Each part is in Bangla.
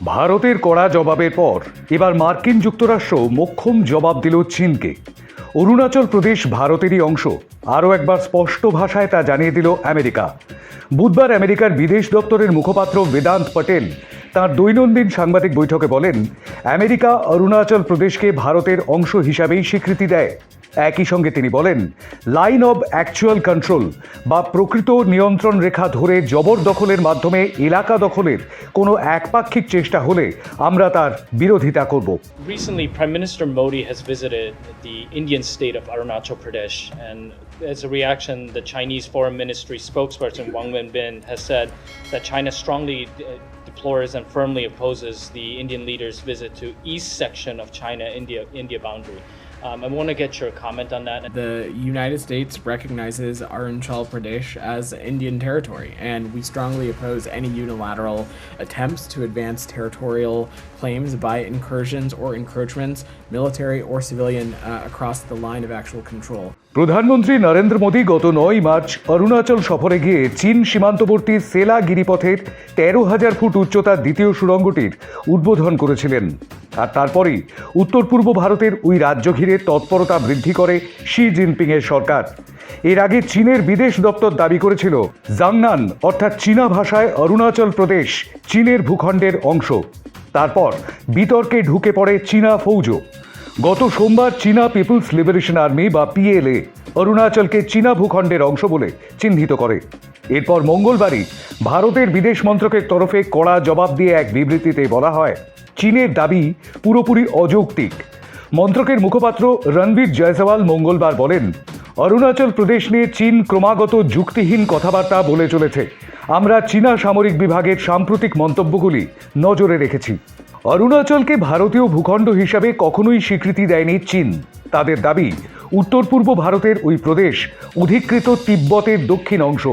ভারতের কড়া জবাবের পর এবার মার্কিন যুক্তরাষ্ট্র মোক্ষম জবাব দিল চীনকে। অরুণাচল প্রদেশ ভারতেরই অংশ, আরও একবার স্পষ্ট ভাষায় তা জানিয়ে দিল আমেরিকা। বুধবার আমেরিকার বিদেশ দপ্তরের মুখপাত্র বেদান্ত পটেল তার দৈনন্দিন সাংবাদিক বৈঠকে বলেন, আমেরিকা অরুণাচল প্রদেশকে ভারতের অংশ হিসাবেই স্বীকৃতি দেয়। একই সঙ্গে তিনি বলেন লাইন অব অ্যাকচুয়াল কন্ট্রোল বা প্রকৃত নিয়ন্ত্রণ রেখা ধরে জবরদখলের মাধ্যমে এলাকা দখলের কোনো একপাক্ষিক চেষ্টা হলে আমরা তার বিরোধিতা করব Recently, Prime Minister Modi has visited the Indian state of Arunachal Pradesh, and as a reaction, the Chinese Foreign Ministry spokesperson Wang Wenbin has said that China strongly uh, deplores and firmly opposes the Indian leader's visit to east section of China India India boundary. Um, I want to get your comment on that. The United States recognizes Arunachal Pradesh as Indian territory, and we strongly oppose any unilateral attempts to advance territorial claims by incursions or encroachments, military or civilian, uh, across the line of actual control. প্রধানমন্ত্রী নরেন্দ্র মোদী গত নয় মার্চ অরুণাচল সফরে গিয়ে চীন সীমান্তবর্তী সেলা গিরিপথের তেরো হাজার ফুট উচ্চতার দ্বিতীয় সুড়ঙ্গটির উদ্বোধন করেছিলেন আর তারপরেই উত্তর পূর্ব ভারতের ওই রাজ্য ঘিরে তৎপরতা বৃদ্ধি করে শি জিনপিংয়ের সরকার। এর আগে চীনের বিদেশ দপ্তর দাবি করেছিল, জাংনান অর্থাৎ চীনা ভাষায় অরুণাচল প্রদেশ চীনের ভূখণ্ডের অংশ। তারপর বিতর্কে ঢুকে পড়ে চীনা ফৌজও গত সোমবার চীনা পিপলস লিবারেশন আর্মি বা পিএলএ অরুণাচলকে চীনা ভূখণ্ডের অংশ বলে চিহ্নিত করে। এরপর মঙ্গলবারই ভারতের বিদেশ মন্ত্রকের তরফে কড়া জবাব দিয়ে এক বিবৃতিতে বলা হয়, চীনের দাবি পুরোপুরি অযৌক্তিক। মন্ত্রকের মুখপাত্র রণবীর জয়সওয়াল মঙ্গলবার বলেন, অরুণাচল প্রদেশ নিয়ে চীন ক্রমাগত যুক্তিহীন কথাবার্তা বলে চলেছে। আমরা চীনা সামরিক বিভাগের সাম্প্রতিক মন্তব্যগুলি নজরে রেখেছি। অরুণাচলকে ভারতীয় ভূখণ্ড হিসাবে কখনোই স্বীকৃতি দেয়নি চীন। তাদের দাবি উত্তর পূর্ব ভারতের ওই প্রদেশ অধিকৃত তিব্বতের দক্ষিণ অংশ।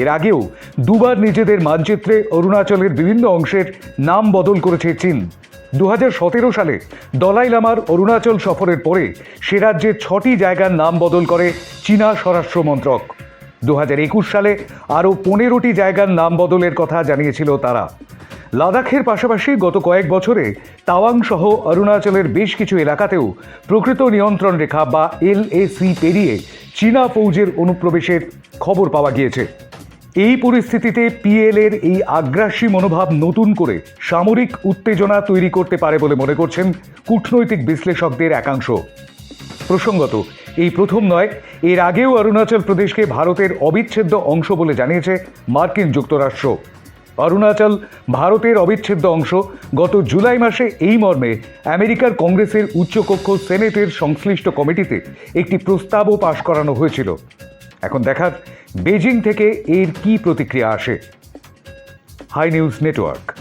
এর আগেও দুবার নিজেদের মানচিত্রে অরুণাচলের বিভিন্ন অংশের নাম বদল করেছে চীন। দু হাজার সতেরো সালে দলাই লামার অরুণাচল সফরের পরে সে রাজ্যের ছটি জায়গার নাম বদল করে চীনা স্বরাষ্ট্র মন্ত্রক। দু সালে আরও পনেরোটি জায়গার নাম বদলের কথা জানিয়েছিল তারা। লাদাখের পাশাপাশি গত কয়েক বছরে তাওয়াং সহ অরুণাচলের বেশ কিছু এলাকাতেও প্রকৃত নিয়ন্ত্রণ রেখা বা এলএসি পেরিয়ে চীনা ফৌজের অনুপ্রবেশের খবর পাওয়া গিয়েছে। এই পরিস্থিতিতে পিএলের এই আগ্রাসী মনোভাব নতুন করে সামরিক উত্তেজনা তৈরি করতে পারে বলে মনে করছেন কূটনৈতিক বিশ্লেষকদের একাংশ। প্রসঙ্গত, এই প্রথম নয়, এর আগেও অরুণাচল প্রদেশকে ভারতের অবিচ্ছেদ্য অংশ বলে জানিয়েছে মার্কিন যুক্তরাষ্ট্র। অরুণাচল ভারতের অবিচ্ছেদ্য অংশ। গত জুলাই মাসে এই মর্মে আমেরিকার কংগ্রেসের উচ্চকক্ষ সেনেটের সংশ্লিষ্ট কমিটিতে একটি প্রস্তাবও পাশ করানো হয়েছিল। এখন দেখার বেজিং থেকে এর কি প্রতিক্রিয়া আসে? Hi News Network.